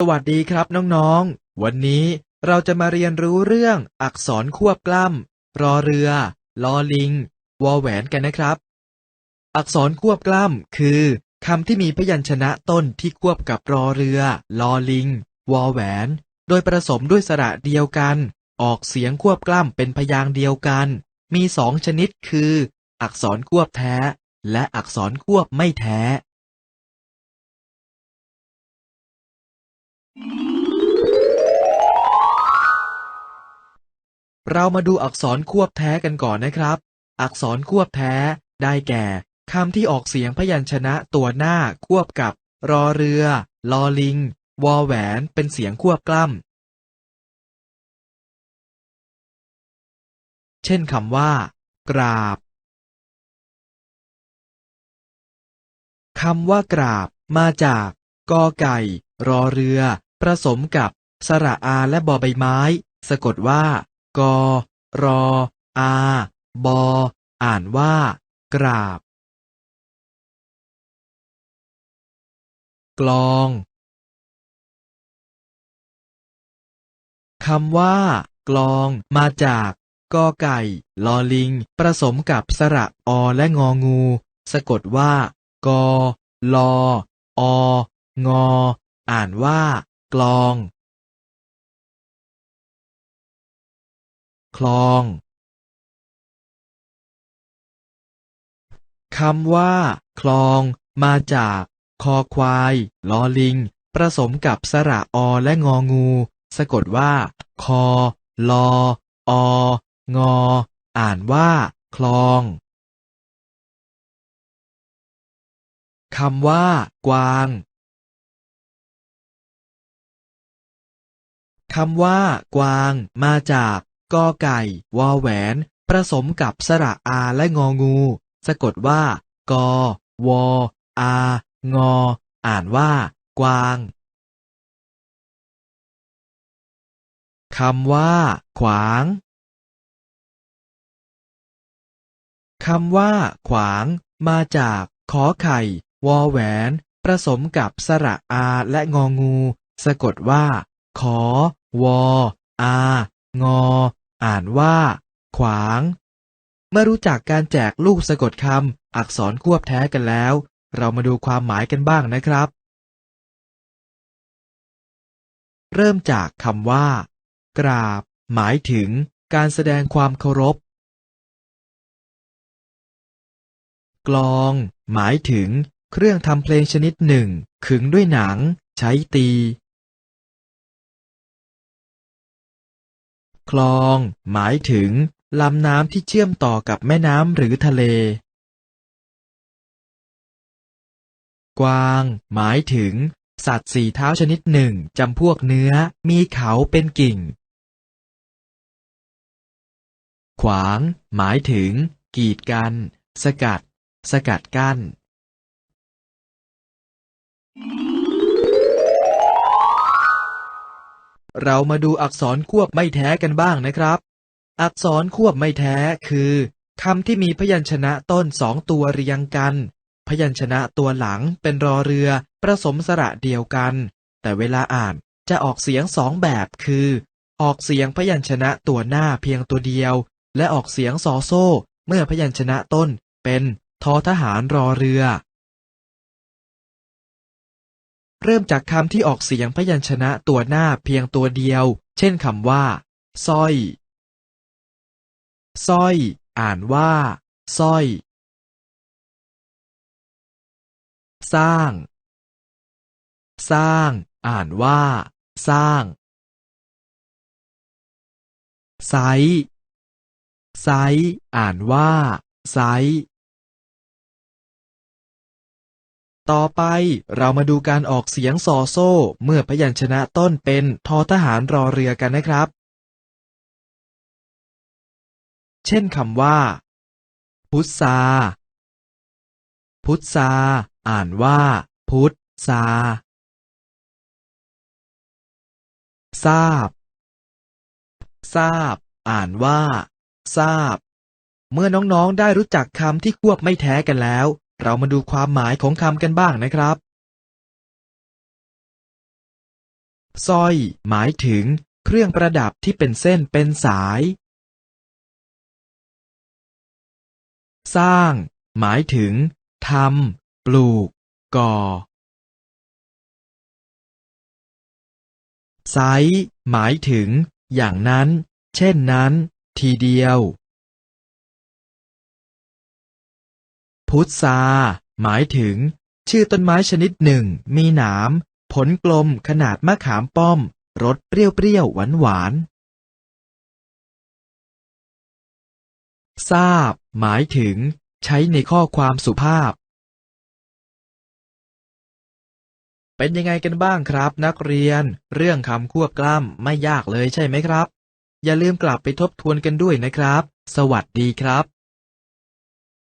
สวัสดีครับน้องๆ วันนี้เราจะมาเรียนรู้เรื่องอักษรควบกล้ำรอเรือ ลอลิง วอแหวนกันนะครับ อักษรควบกล้ำคือคำที่มีพยัญชนะต้นที่ควบกับรอเรือ ลอลิง วอแหวน โดยผสมด้วยสระเดียวกัน ออกเสียงควบกล้ำเป็นพยางค์เดียวกัน มีสองชนิดคือ อักษรควบแท้ และอักษรควบไม่แท้ เรามาดูอักษรควบแท้กันก่อนนะครับ อักษรควบแท้ ได้แก่คำที่ออกเสียงพยัญชนะตัวหน้าควบกับ รอเรือ ลอลิง วอแหวน เป็นเสียงควบกล้ำ เช่นคำว่า กราบคำว่ากราบ มาจาก กอไก่ รอเรือ ผสมกับ สระอาและบอใบไม้ สะกดว่า กรออา บอ อ่านว่า กราบ กลองคำว่า กลองมาจากกอไก่ ลอลิง ผสมกับสระอและงองู สะกดว่า กอลอองอ อ่านว่า กลอง คลองคำว่า คลอง มาจาก คอควายลอลิง ผสมกับสระอและงองู สะกดว่า คอ ลอ อ งอ อ่านว่า คลองคำว่า กวางคำว่า กวาง มาจาก กอไก่ วอแหวน ผสมกับสระอาและงองู สะกดว่า กอ วอ อา งอ อ่านว่า กวางคำว่า ขวางคำว่า ขวาง มาจาก ขอไข่ วอแหวน ผสมกับสระอาและงองู สะกดว่า ขอ วอ อา งอ อ่านว่า ขวาง เมื่อรู้จักการแจกลูกสะกดคำอักษรควบแท้กันแล้ว เรามาดูความหมายกันบ้างนะครับ เริ่มจากคำว่า กราบ หมายถึงการแสดงความเคารพ กลอง หมายถึงเครื่องทำเพลงชนิดหนึ่ง ขึงด้วยหนัง ใช้ตี คลอง หมายถึงลำน้ำที่เชื่อมต่อกับแม่น้ำหรือทะเล กวาง หมายถึง สัตว์สี่เท้าชนิดหนึ่งจำพวกเนื้อ มีเขาเป็นกิ่ง ขวาง หมายถึง กีดกัน สกัด สกัดกั้น เรามาดูอักษรควบไม่แท้กันบ้างนะครับ อักษรควบไม่แท้คือคำที่มีพยัญชนะต้นสองตัวเรียงกัน พยัญชนะตัวหลังเป็นรอเรือผสมสระเดียวกัน แต่เวลาอ่านจะออกเสียงสองแบบคือ ออกเสียงพยัญชนะตัวหน้าเพียงตัวเดียว และออกเสียงซอโซ่ เมื่อพยัญชนะต้นเป็นทอทหารรอเรือ เริ่มจากคำที่ออกเสียงพยัญชนะตัวหน้าเพียงตัวเดียว เช่นคำว่าสร้อยสร้อย อ่านว่าสร้อย สร้าง สร้าง อ่านว่า สร้างไซไซอ่านว่าไซ ต่อไปเรามาดูการออกเสียงซอโซ่ เมื่อพยัญชนะต้นเป็นทอทหารรอเรือกันนะครับ เช่นคำว่า พุทธาพุทธาอ่านว่า พุทธาทราบ ทราบ อ่านว่า ทราบ เมื่อน้องๆได้รู้จักคำที่ควบไม่แท้กันแล้ว เรามาดูความหมายของคำกันบ้างนะครับสร้อย หมายถึง เครื่องประดับที่เป็นเส้นเป็นสาย สร้าง หมายถึงทำปลูก ก่อไซหมายถึง อย่างนั้น เช่นนั้น ทีเดียว พุทราหมายถึง ชื่อต้นไม้ชนิดหนึ่ง มีหนาม ผลกลมขนาดมะขามป้อม รสเปรี้ยวๆหวานๆทราบ หมายถึง ใช้ในข้อความสุภาพ เป็นยังไงกันบ้างครับ นักเรียน เรื่องคำควบกล้ำไม่ยากเลยใช่ไหมครับ อย่าลืมกลับไปทบทวนกันด้วยนะครับ สวัสดีครับ